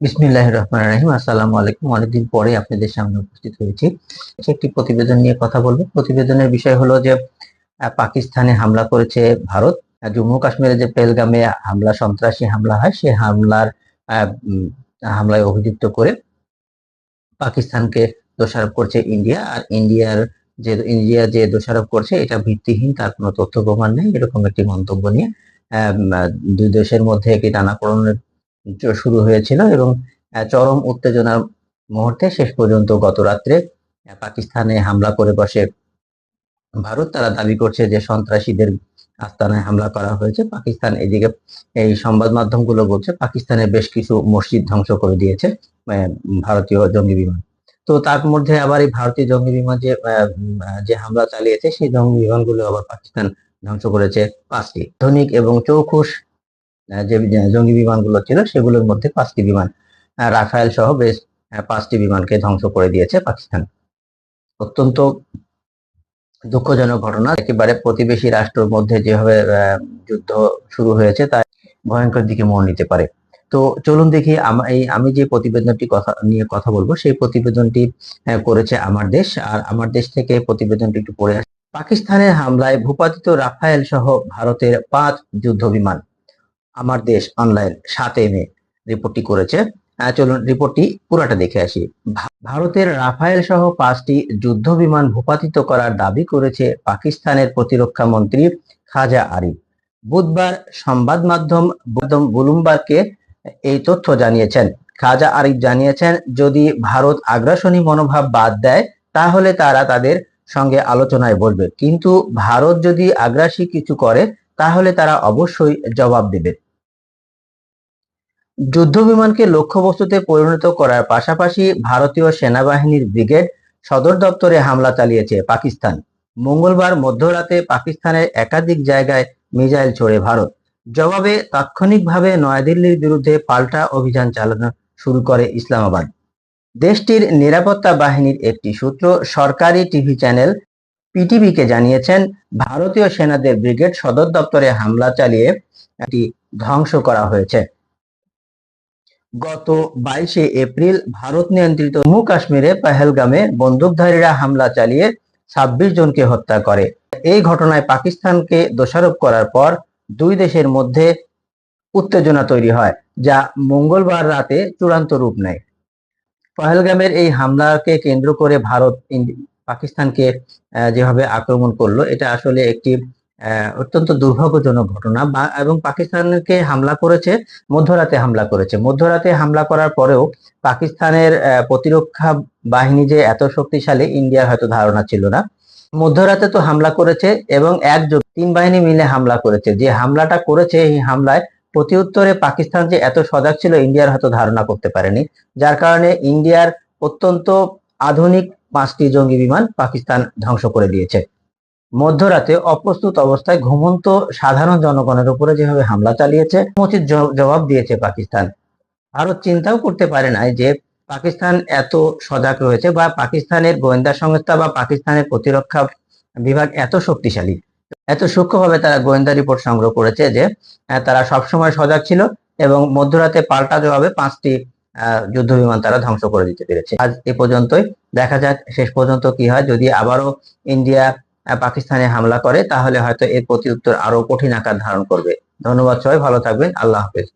বিসমিল্লাহির রহমান রহিম আসসালামু আলাইকুম অনেকদিন পরে আপনাদের সামনে উপস্থিত হয়েছি। একটি প্রতিবেদন নিয়ে কথা বলব। প্রতিবেদনের বিষয় হলো যে পাকিস্তানে হামলা করেছে ভারত। জম্মু কাশ্মীরে যে পেলগামে হামলা, সন্ত্রাসী হামলা হয়, সে হামলার হামলায় অভিযুক্ত করে পাকিস্তানকে দোষারোপ করছে ইন্ডিয়া। আর ইন্ডিয়ার যে, ইন্ডিয়া যে দোষারোপ করছে, এটা ভিত্তিহীন, তার কোনো তথ্য প্রমাণ নেই। এরকম একটি মন্তব্য নিয়ে দুই দেশের মধ্যে একটি চ- শুরু হয়েছিল এবং চরম উত্তেজনার মুহূর্তে শেষ পর্যন্ত গত রাত্রে পাকিস্তানে হামলা করে বসে ভারত, তারা দাবি করছে যে সন্ত্রাসীদের আস্তানায় হামলা করা হয়েছে। পাকিস্তান এদিকে, এই সংবাদ মাধ্যমগুলো বলছে পাকিস্তানের বেশ কিছু মসজিদ ধ্বংস করে দিয়েছে ভারতীয় জঙ্গি বিমান। তো তার মধ্যে আবার এই ভারতীয় জঙ্গি বিমান যে যে হামলা চালিয়েছে, সেই জঙ্গি বিমানগুলো আবার পাকিস্তান ধ্বংস করেছে পাঁচটি। আধুনিক এবং চৌখুশ যে জঙ্গি বিমানগুলো ছিল সেগুলোর মধ্যে পাঁচটি বিমান রাফায়েল সহ বেশ পাঁচটি বিমানকে ধ্বংস করে দিয়েছে পাকিস্তান। অত্যন্ত দুঃখজনক ঘটনা। একেবারে প্রতিবেশী রাষ্ট্রের মধ্যে যেভাবে যুদ্ধ শুরু হয়েছে তা ভয়ঙ্কর দিকে মোড় নিতে পারে। তো চলুন দেখি আম- এই, আমি যে প্রতিবেদনটি কথা, নিয়ে কথা বলব সেই প্রতিবেদনটি করেছে আমার দেশ। আর আমার দেশ থেকে প্রতিবেদনটি একটু পড়ে আসে। পাকিস্তানের হামলায় ভূপাতিত রাফায়েল সহ ভারতের পাঁচ যুদ্ধ বিমান। আমার দেশ অনলাইন সাত মে রিপোর্টটি করেছে। চলুন রিপোর্টটি পুরাটা দেখে আসি। ভারতের রাফায়েল সহ পাঁচটি যুদ্ধ বিমান ভূপাতিত করার দাবি করেছে পাকিস্তানের প্রতিরক্ষা মন্ত্রী খাজা আরিফ। বুধবার সংবাদ মাধ্যম মাধ্যম বুলুমবার্গকে এই তথ্য জানিয়েছেন। খাজা আরিফ জানিয়েছেন, যদি ভারত আগ্রাসনী মনোভাব বাদ দেয়, তাহলে তারা তাদের সঙ্গে আলোচনায় বলবে কিন্তু ভারত যদি আগ্রাসী কিছু করে, তাহলে তারা অবশ্যই জবাব দেবে। যুদ্ধবিমানকে লক্ষ্যবস্তুতে পরিণত করার পাশাপাশি ভারতীয় সেনাবাহিনীর ব্রিগেড সদর দপ্তরে হামলা চালিয়েছে পাকিস্তান। মঙ্গলবার মধ্যরাতে পাকিস্তানের একাধিক জায়গায় মিজাইল ছোড়ে ভারত। জবাবে তাৎক্ষণিকভাবে নয়াদিল্লির বিরুদ্ধে পাল্টা অভিযান চালানো শুরু করে ইসলামাবাদ। দেশটির নিরাপত্তা বাহিনীর একটি সূত্র সরকারি টিভি চ্যানেল পিটিভিকে জানিয়েছেন, ভারতীয় সেনাদের ব্রিগেড সদর দপ্তরে হামলা চালিয়ে এটি ধ্বংস করা হয়েছে। গত বাইশে এপ্রিল ভারত নিয়ন্ত্রিত জম্মু কাশ্মীরে পহেলগামে বন্দুকধারীরা হামলা চালিয়ে ছাব্বিশ জনকে হত্যা করে। এই ঘটনায় পাকিস্তানকে দোষারোপ করার পর দুই দেশের মধ্যে উত্তেজনা তৈরি হয়, যা মঙ্গলবার রাতে চূড়ান্ত রূপ নেয়। পহেলগামের এই হামলাকে কেন্দ্র করে ভারত পাকিস্তানকে যেভাবে আক্রমণ করল, এটা আসলে একটি অত্যন্ত দুর্ভাগ্যজনক ঘটনা। এবং পাকিস্তানকে হামলা করেছে, মধ্যরাতে হামলা করেছে। মধ্যরাতে হামলা করার পরেও পাকিস্তানের প্রতিরক্ষা বাহিনী যে এত শক্তিশালী, ইন্ডিয়ার হয়তো ধারণা ছিল না। মধ্যরাতে তো হামলা করেছে এবং একযোগ তিন বাহিনী মিলে হামলা করেছে। যে হামলাটা করেছে, এই হামলায় প্রতিউত্তরে পাকিস্তান যে এত সজাগ ছিল, ইন্ডিয়ার হয়তো ধারণা করতে পারেনি। যার কারণে ইন্ডিয়ার অত্যন্ত আধুনিক পাঁচটি জঙ্গি বিমান পাকিস্তান ধ্বংস করে দিয়েছে। মধ্যরাতে অপ্রস্তুত অবস্থায় ঘুমন্ত সাধারণ জনগণের উপরে যেভাবে হামলা চালিয়েছে উচিত জবাব দিয়েছে পাকিস্তান। ভারত চিন্তাও করতে পারে নাই যে পাকিস্তান এত সজাগ রয়েছে বা পাকিস্তানের গোয়েন্দা সংস্থা বা পাকিস্তানের প্রতিরক্ষা বিভাগ এত শক্তিশালী। এত সূক্ষ্মভাবে তারা গোয়েন্দা রিপোর্ট সংগ্রহ করেছে যে তারা সবসময় সজাগ ছিল এবং মধ্যরাতে পাল্টা জবাবে পাঁচটি যুদ্ধ বিমান তারা ধ্বংস করে দিতে পেরেছে। আজ এ পর্যন্তই। দেখা যাক শেষ পর্যন্ত কি হয়। যদি আবারও ইন্ডিয়া পাকিস্তানে হামলা করে, তাহলে হয়তো এর প্রতি উত্তর আরও কঠিন আকার ধারণ করবে। ধন্যবাদ সবাই, ভালো থাকবেন, আল্লাহ হাফেজ।